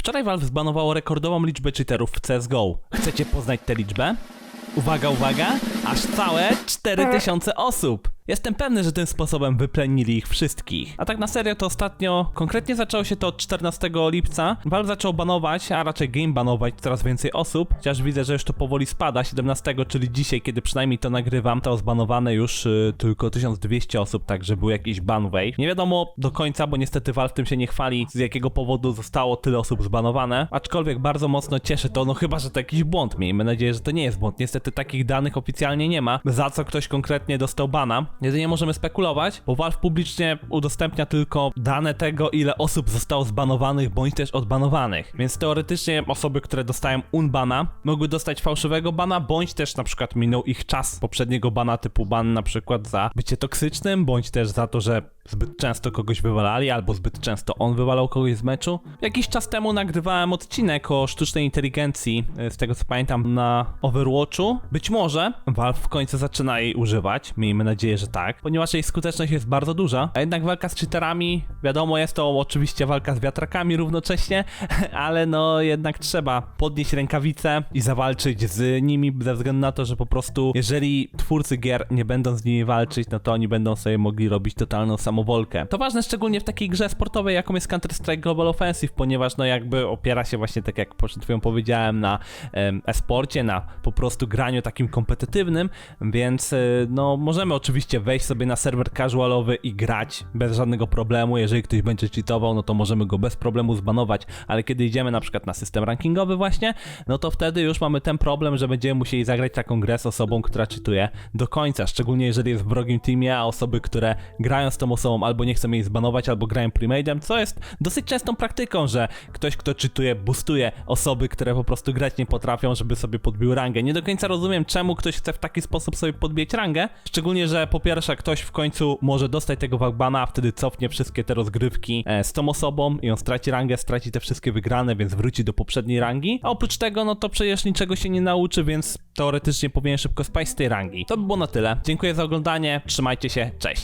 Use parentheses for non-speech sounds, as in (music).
Wczoraj Valve zbanowało rekordową liczbę cheaterów w CSGO. Chcecie poznać tę liczbę? Uwaga, uwaga, aż całe 4000 osób. Jestem pewny, że tym sposobem wyplenili ich wszystkich. A tak na serio to ostatnio, konkretnie zaczęło się to od 14 lipca. Valve zaczął banować, a raczej game banować coraz więcej osób, chociaż widzę, że już to powoli spada. 17, czyli dzisiaj, kiedy przynajmniej to nagrywam, to zbanowane już y, tylko 1200 osób, także był jakiś ban wave. Nie wiadomo do końca, bo niestety Valve tym się nie chwali, z jakiego powodu zostało tyle osób zbanowane, aczkolwiek bardzo mocno cieszy to, no chyba, że to jakiś błąd. Miejmy nadzieję, że to nie jest błąd. Niestety takich danych oficjalnie nie ma, za co ktoś konkretnie dostał bana. Jedynie możemy spekulować, bo Valve publicznie udostępnia tylko dane tego, ile osób zostało zbanowanych bądź też odbanowanych. Więc teoretycznie osoby, które dostają unbana, mogły dostać fałszywego bana, bądź też na przykład minął ich czas poprzedniego bana, typu ban na przykład za bycie toksycznym, bądź też za to, że zbyt często kogoś wywalali, albo zbyt często on wywalał kogoś z meczu. Jakiś czas temu nagrywałem odcinek o sztucznej inteligencji, e, z tego co pamiętam, na Overwatchu. Być może Valve w końcu zaczyna jej używać, miejmy nadzieję, że tak, ponieważ jej skuteczność jest bardzo duża, a jednak walka z cheaterami, wiadomo, jest to oczywiście walka z wiatrakami równocześnie, (laughs) ale no jednak trzeba podnieść rękawice i zawalczyć z nimi, ze względu na to, że po prostu jeżeli twórcy gier nie będą z nimi walczyć, no to oni będą sobie mogli robić totalną samowolkę. To ważne szczególnie w takiej grze sportowej, jaką jest Counter-Strike Global Offensive, ponieważ no jakby opiera się właśnie, tak jak przed powiedziałem, na e-sporcie, na po prostu graniu takim kompetytywnym, więc y, no możemy oczywiście wejść sobie na serwer casualowy i grać bez żadnego problemu, jeżeli ktoś będzie cheatował, no to możemy go bez problemu zbanować, ale kiedy idziemy na przykład na system rankingowy właśnie, no to wtedy już mamy ten problem, że będziemy musieli zagrać taką grę z osobą, która czytuje do końca, szczególnie jeżeli jest w wrogim teamie, a osoby, które grają z tą osobą albo nie chcą jej zbanować, albo grają premade'em, co jest dosyć częstą praktyką, że ktoś, kto czytuje, boostuje osoby, które po prostu grać nie potrafią, żeby sobie podbił rangę. Nie do końca rozumiem, czemu ktoś chce w taki sposób sobie podbić rangę, szczególnie, że po pierwsze ktoś w końcu może dostać tego walkbana, a wtedy cofnie wszystkie te rozgrywki e, z tą osobą i on straci rangę, straci te wszystkie wygrane, więc wróci do poprzedniej rangi, a oprócz tego, no to przecież niczego się nie nauczy, więc teoretycznie powinien szybko spaść z tej rangi. To by było na tyle. Dziękuję za oglądanie, trzymajcie się, cześć!